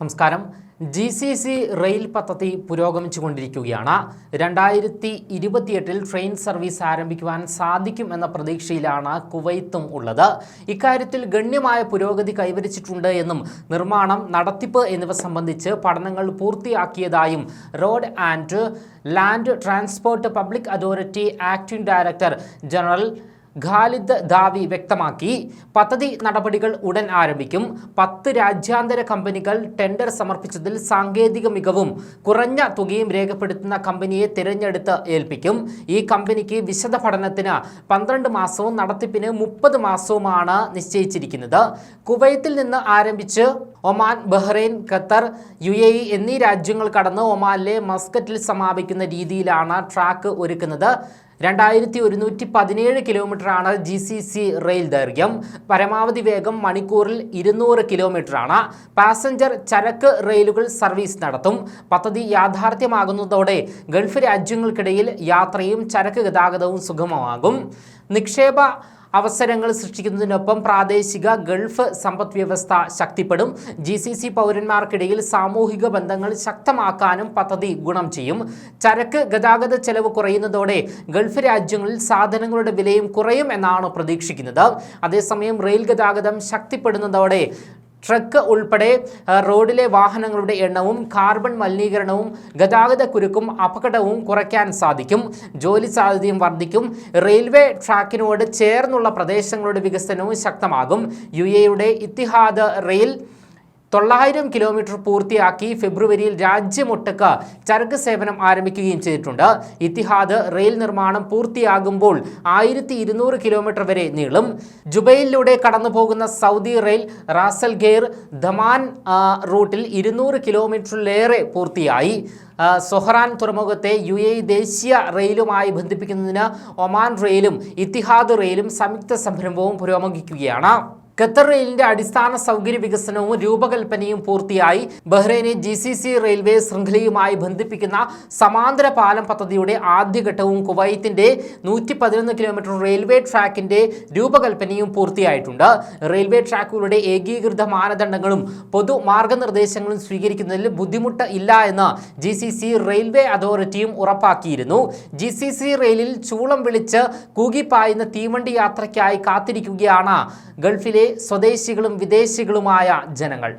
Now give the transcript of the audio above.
നമസ്കാരം. G C C rail പദ്ധതി പുരോഗമിച്ചുകൊണ്ടിരിക്കുകയാണ്. രണ്ടായിരത്തി ഇരുപത്തിയെട്ടിൽ ട്രെയിൻ സർവീസ് ആരംഭിക്കുവാൻ സാധിക്കും എന്ന പ്രതീക്ഷയിലാണ് കുവൈത്തും ഉള്ളത്. ഇക്കാര്യത്തിൽ ഗണ്യമായ പുരോഗതി കൈവരിച്ചിട്ടുണ്ട് എന്നും നിർമ്മാണം നടത്തിപ്പ് എന്നിവ സംബന്ധിച്ച് പഠനങ്ങൾ പൂർത്തിയാക്കിയതായും road and land transport public authority acting director general Khalid Dawi വ്യക്തമാക്കി. പദ്ധതി നടപടികൾ ഉടൻ ആരംഭിക്കും. പത്ത് രാജ്യാന്തര കമ്പനികൾ ടെൻഡർ സമർപ്പിച്ചതിൽ സാങ്കേതിക മികവും കുറഞ്ഞ തുകയും രേഖപ്പെടുത്തുന്ന കമ്പനിയെ തിരഞ്ഞെടുത്ത് ഏൽപ്പിക്കും. ഈ കമ്പനിക്ക് വിശദ പഠനത്തിന് പന്ത്രണ്ട് മാസവും നടത്തിപ്പിന് മുപ്പത് മാസവുമാണ് നിശ്ചയിച്ചിരിക്കുന്നത്. കുവൈത്തിൽ നിന്ന് ആരംഭിച്ച് Oman Bahrain Qatar U A E എന്നീ രാജ്യങ്ങൾ കടന്ന് ഒമാനിലെ മസ്കറ്റിൽ സമാപിക്കുന്ന രീതിയിലാണ് ട്രാക്ക് ഒരുക്കുന്നത്. രണ്ടായിരത്തി ഒരുന്നൂറ്റി പതിനേഴ് കിലോമീറ്ററാണ് ജി സി സി റെയിൽ ദൈർഘ്യം. പരമാവധി വേഗം മണിക്കൂറിൽ ഇരുന്നൂറ് കിലോമീറ്ററാണ്. പാസഞ്ചർ ചരക്ക് റെയിലുകൾ സർവീസ് നടത്തും. പദ്ധതി യാഥാർത്ഥ്യമാകുന്നതോടെ ഗൾഫ് രാജ്യങ്ങൾക്കിടയിൽ യാത്രയും ചരക്ക് ഗതാഗതവും സുഗമമാകും. നിക്ഷേപ അവസരങ്ങൾ സൃഷ്ടിക്കുന്നതിനൊപ്പം പ്രാദേശിക ഗൾഫ് സമ്പദ് വ്യവസ്ഥ ശക്തിപ്പെടും. ജി സി സി പൗരന്മാർക്കിടയിൽ സാമൂഹിക ബന്ധങ്ങൾ ശക്തമാക്കാനും പദ്ധതി ഗുണം ചെയ്യും. ചരക്ക് ഗതാഗത ചെലവ് കുറയുന്നതോടെ ഗൾഫ് രാജ്യങ്ങളിൽ സാധനങ്ങളുടെ വിലയും കുറയും എന്നാണ് പ്രതീക്ഷിക്കുന്നത്. അതേസമയം റെയിൽ ഗതാഗതം ശക്തിപ്പെടുന്നതോടെ ട്രക്ക് ഉൾപ്പെടെ റോഡിലെ വാഹനങ്ങളുടെ എണ്ണവും കാർബൺ മലിനീകരണവും ഗതാഗത കുരുക്കും അപകടവും കുറയ്ക്കാൻ സാധിക്കും. ജോലി സാധ്യതയും വർദ്ധിക്കും. റെയിൽവേ ട്രാക്കിനോട് ചേർന്നുള്ള പ്രദേശങ്ങളുടെ വികസനവും ശക്തമാകും. യു എയുടെ ഇത്തിഹാദ് റെയിൽ തൊള്ളായിരം കിലോമീറ്റർ പൂർത്തിയാക്കി ഫെബ്രുവരിയിൽ രാജ്യമൊട്ടക്ക് ചരക്ക് സേവനം ആരംഭിക്കുകയും ചെയ്തിട്ടുണ്ട്. ഇത്തിഹാദ് റെയിൽ നിർമ്മാണം പൂർത്തിയാകുമ്പോൾ ആയിരത്തി ഇരുന്നൂറ് കിലോമീറ്റർ വരെ നീളും. ജുബൈലിലൂടെ കടന്നു പോകുന്ന സൗദി റെയിൽ റാസൽ ധമാൻ റൂട്ടിൽ ഇരുന്നൂറ് കിലോമീറ്ററിലേറെ പൂർത്തിയായി. സൊഹറാൻ തുറമുഖത്തെ യു എ ദേശീയ റെയിലുമായി ബന്ധിപ്പിക്കുന്നതിന് ഒമാൻ റെയിലും ഇത്തിഹാദ് റെയിലും സംയുക്ത സംരംഭവും പുരോഗമിക്കുകയാണ്. ഖത്തർ റെയിലിന്റെ അടിസ്ഥാന സൗകര്യ വികസനവും രൂപകൽപ്പനയും പൂർത്തിയായി. ബഹ്റൈനെ ജി സി സി റെയിൽവേ ശൃംഖലയുമായി ബന്ധിപ്പിക്കുന്ന സമാന്തര പാലം പദ്ധതിയുടെ ആദ്യഘട്ടവും കുവൈത്തിന്റെ നൂറ്റി പതിനൊന്ന് കിലോമീറ്റർ റെയിൽവേ ട്രാക്കിന്റെ രൂപകൽപ്പനയും പൂർത്തിയായിട്ടുണ്ട്. റെയിൽവേ ട്രാക്കുകളുടെ ഏകീകൃത മാനദണ്ഡങ്ങളും പൊതു മാർഗനിർദ്ദേശങ്ങളും സ്വീകരിക്കുന്നതിൽ ബുദ്ധിമുട്ട് ഇല്ല എന്ന് ജി സി സി റെയിൽവേ അതോറിറ്റിയും ഉറപ്പാക്കിയിരുന്നു. ജി സി സി റെയിലിൽ ചൂളം വിളിച്ച് കൂകിപ്പായുന്ന തീവണ്ടി യാത്രയ്ക്കായി കാത്തിരിക്കുകയാണ് ഗൾഫിലെ സ്വദേശികളും വിദേശികളുമായ ജനങ്ങൾ.